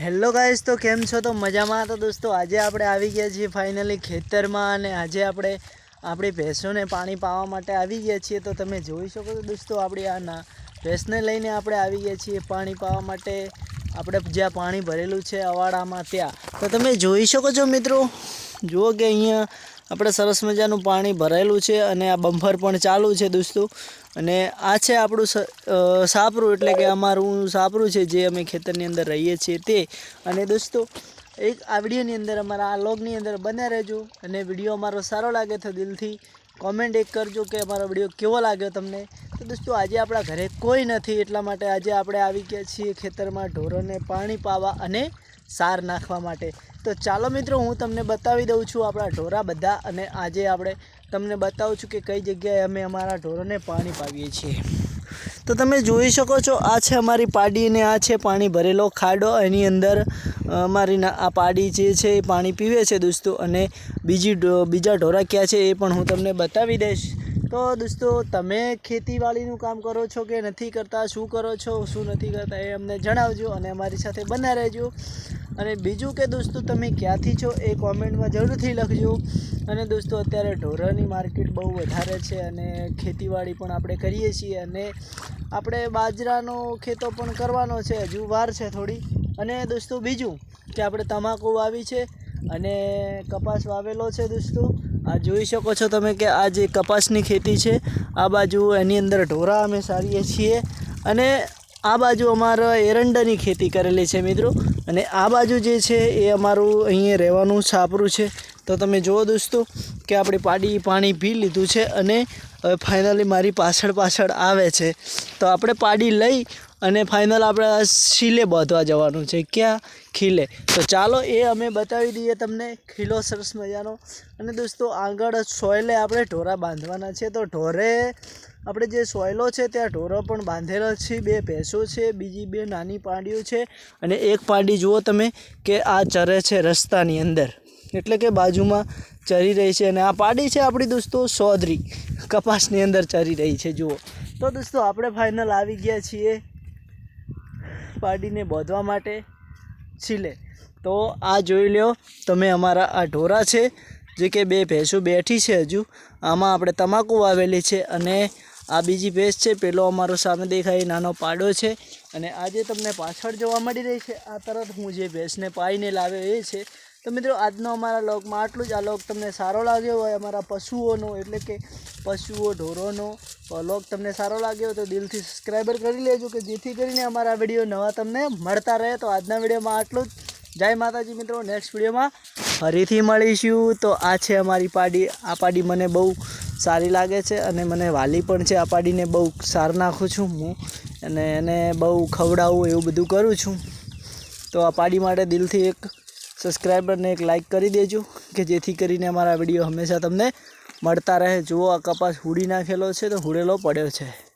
Hello guys તો કેમ છો? તો મજામાં? તો દોસ્તો, આજે આપણે આવી ગયા છીએ ફાઇનલી ખેતરમાં અને આજે આપણે આપણી ભેંસોને પાણી પાવા માટે આવી ગયા છીએ. તો તમે જોઈ શકો છો દોસ્તો, આપણી આ ના ભેંસને લઈને આપણે આવી ગયા છીએ પાણી પાવા માટે. આપણે જ્યાં પાણી ભરેલું છે અવાડામાં ત્યાં. તો તમે જોઈ શકો છો મિત્રો, જુઓ કે અહીંયા આપણે સરસ મજાનું પાણી ભરાયેલું છે અને આ બમ્ફર પણ ચાલુ છે દોસ્તો. અને આ છે આપણું સાપરું એટલે કે અમારું સાપરું છે જે અમે ખેતરની અંદર રહીએ છીએ તે. અને દોસ્તો, એક આ વિડીયોની અંદર અમારા આ લોગની અંદર બન્યા રહેજો અને વીડિયો અમારો સારો લાગે તો દિલથી કોમેન્ટ એક કરજો કે અમારો વીડિયો કેવો લાગ્યો તમને. તો દોસ્તો, આજે આપણા ઘરે કોઈ નથી. એટલા માટે આજે આપણે આવી ગયા છીએ ખેતરમાં ઢોરોને પાણી પાવા અને સાર નાખવા માટે. તો ચાલો મિત્રો, હું તમને બતાવી દઉં છું આપણા ઢોરા બધા અને આજે આપણે તમને બતાવું છું કે કઈ જગ્યાએ અમે અમારા ઢોરોને પાણી પાવીએ છીએ. તો તમે જોઈ શકો છો, આ છે અમારી પાડી અને આ છે પાણી ભરેલો ખાડો. એની અંદર અમારી આ પાડી જે છે એ પાણી પીવે છે દોસ્તો. અને બીજી બીજા ઢોરા ક્યાં છે એ પણ હું તમને બતાવી દઈશ. તો દોસ્તો, તમે ખેતીવાડીનું કામ કરો છો કે નથી કરતા? શું કરો છો? શું નથી કરતા? એ અમને જણાવજો અને અમારી સાથે બના રહેજો. અને બીજું કે દોસ્તો, તમે ક્યાંથી છો એ કોમેન્ટમાં જરૂરથી લખજો. અને દોસ્તો, અત્યારે ઢોરાની માર્કેટ બહુ વધારે છે અને ખેતીવાડી પણ આપણે કરીએ છીએ અને આપણે બાજરાનો ખેતો પણ કરવાનો છે. હજુ વાર છે થોડી. અને દોસ્તો, બીજું કે આપણે તમાકુ વાવી છે અને કપાસ વાવેલો છે દોસ્તો. આ જોઈ શકો છો તમે કે આ જે કપાસની ખેતી છે, આ બાજુ એની અંદર ઢોરા અમે સારીએ છીએ અને આ બાજુ અમારા એરંડાની ખેતી કરેલી છે મિત્રો. અને આ બાજુ જે છે એ અમારું અહીંયા રહેવાનું છાપરું છે. તો તમે જુઓ દોસ્તો કે આપણી પાડી પાણી પી લીધું છે અને હવે ફાઇનલી મારી પાછળ પાછળ આવે છે. તો આપણે પાડી લઈ અને ફાઇનલ આપણે શીલે બાંધવા જવાનું છે. ક્યાં? ખીલે. તો ચાલો એ અમે બતાવી દઈએ તમને ખીલો સરસ મજાનો. અને દોસ્તો આગળ સોયલે આપણે ઢોરા બાંધવાના છે. તો ઢોરે, આપણે જે સોયલો છે ત્યાં ઢોરો પણ બાંધેલો છે. બે ભેંસો છે, બીજી બે નાની પાડીઓ છે. અને એક પાડી જુઓ તમે કે આ ચરે છે રસ્તાની અંદર. એટલે કે બાજુમાં ચરી રહી છે અને આ પાડી છે આપણી દોસ્તો સોદરી. કપાસની અંદર ચરી રહી છે, જુઓ. તો દોસ્તો આપણે ફાઇનલ આવી ગયા છીએ પાડીને બોધવા માટે છીલે તો આ જોઈ લ્યો, તમે અમારા આ ઢોરા છે, જે કે બે ભેંસો બેઠી છે હજુ. આમાં આપણે તમાકુ વાવેલી છે અને આ બીજી ભેંસ છે, પેલો અમારો સામે દેખાય નાનો પાડો છે. અને આજે તમને પાછળ જોવા મળી રહી છે, આ તરત હું જે ભેંસને પાઈને લાવ્યો એ છે તો મિત્રો, આજનો અમારા લોગમાં આટલું જ. આ લોગ તમને સારો લાગ્યો હોય, અમારા પશુઓનો, એટલે કે પશુઓ ઢોરોનો લોગ તમને સારો લાગ્યો તો દિલથી સબસ્ક્રાઈબર કરી લેજો, કે જેથી કરીને અમારા વીડિયો નવા તમને મળતા રહે. તો આજના વિડીયોમાં આટલું જ. જય માતાજી મિત્રો નેક્સ્ટ વિડીયોમાં ફરીથી મળીશું. તો આ છે અમારી પાડી, આ પાડી મને બહુ સારી લાગે છે અને મને વાલી પણ છે આ પાડીને બહુ સાર નાખું છું હું અને એને બહુ ખવડાવું એવું બધું કરું છું. તો આ પાડી માટે દિલથી એક સબસ્ક્રાઈબરને એક લાઇક કરી દેજો, કે જેથી કરીને અમારા વીડિયો હંમેશા તમને મળતા રહે. જુઓ આ કપાસ હુડી નાખેલો છે તો હુડેલો પડ્યો છે.